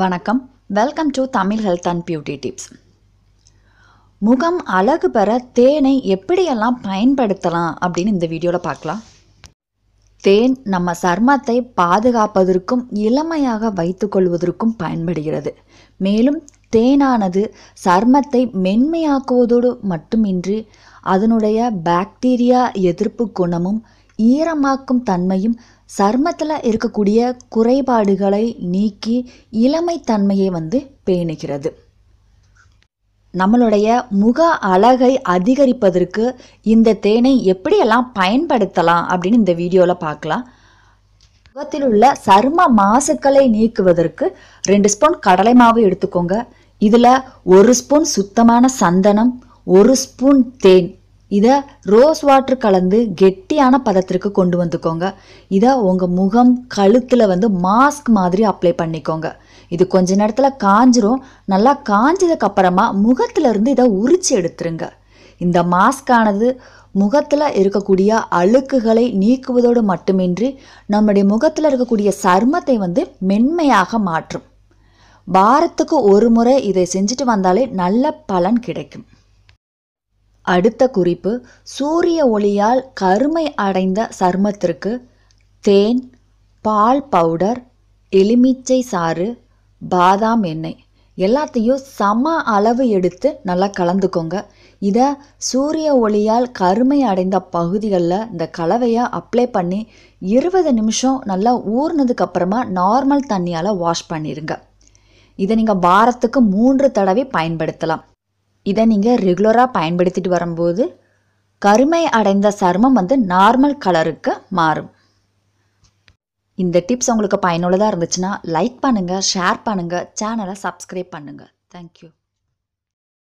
வணக்கம். Welcome to Tamil health and beauty tips முகம் அழகு பெற தேனை எப்படியெல்லாம் பயன்படுத்தலாம் அப்படின்னு இந்த வீடியோவில் பார்க்கலாம். தேன் நம்ம சர்மத்தை பாதுகாப்பதற்கும் இளமையாக வைத்துக்கொள்வதற்கும் பயன்படுகிறது. மேலும் தேனானது சர்மத்தை மென்மையாக்குவதோடு மட்டுமின்றி அதனுடைய பாக்டீரியா எதிர்ப்பு குணமும் ஈரமாக்கும் தன்மையும் சர்மத்தில் இருக்கக்கூடிய குறைபாடுகளை நீக்கி இளமைத்தன்மையை வந்து பேணுகிறது. நம்மளுடைய முக அழகை அதிகரிப்பதற்கு இந்த தேனை எப்படியெல்லாம் பயன்படுத்தலாம் அப்படின்னு இந்த வீடியோவில் பார்க்கலாம். முகத்தில் உள்ள சரும மாசுக்களை நீக்குவதற்கு ரெண்டு ஸ்பூன் கடலை மாவு எடுத்துக்கோங்க. இதில் ஒரு ஸ்பூன் சுத்தமான சந்தனம் ஒரு ஸ்பூன் தேன். இதை ரோஸ் வாட்டர் கலந்து கெட்டியான பதத்திற்கு கொண்டு வந்துக்கோங்க. இதை உங்கள் முகம் கழுத்தில் வந்து மாஸ்க் மாதிரி அப்ளை பண்ணிக்கோங்க. இது கொஞ்ச நேரத்தில் காஞ்சிரும். நல்லா காஞ்சதுக்கு அப்புறமா இருந்து இதை உரிச்சு எடுத்துருங்க. இந்த மாஸ்கானது முகத்தில் இருக்கக்கூடிய அழுக்குகளை நீக்குவதோடு மட்டுமின்றி நம்முடைய முகத்தில் இருக்கக்கூடிய சருமத்தை வந்து மென்மையாக மாற்றும். வாரத்துக்கு ஒரு முறை இதை செஞ்சுட்டு வந்தாலே நல்ல பலன் கிடைக்கும். அடுத்த குறிப்பு சூரிய ஒளியால் கருமை அடைந்த சருமத்திற்கு தேன் பால் பவுடர் எலுமிச்சை சாறு பாதாம் எண்ணெய். எல்லாத்தையும் சம அளவு எடுத்து நல்லா கலந்துக்கோங்க. இதை சூரிய ஒளியால் கருமை அடைந்த பகுதிகளில் இந்த கலவையை அப்ளை பண்ணி இருபது நிமிஷம் நல்லா ஊறினதுக்கப்புறமா நார்மல் தண்ணியால் வாஷ் பண்ணிடுங்க இதை நீங்கள் வாரத்துக்கு மூன்று தடவை பயன்படுத்தலாம். இதை நீங்கள் ரெகுலராக பயன்படுத்திட்டு வரும்போது கருமை அடைந்த சருமம் வந்து நார்மல் கலருக்கு மாறும். இந்த டிப்ஸ் உங்களுக்கு பயனுள்ளதாக இருந்துச்சுன்னா லைக் பண்ணுங்கள் ஷேர் பண்ணுங்கள் சேனலை சப்ஸ்கிரைப் பண்ணுங்கள் தேங்க்யூ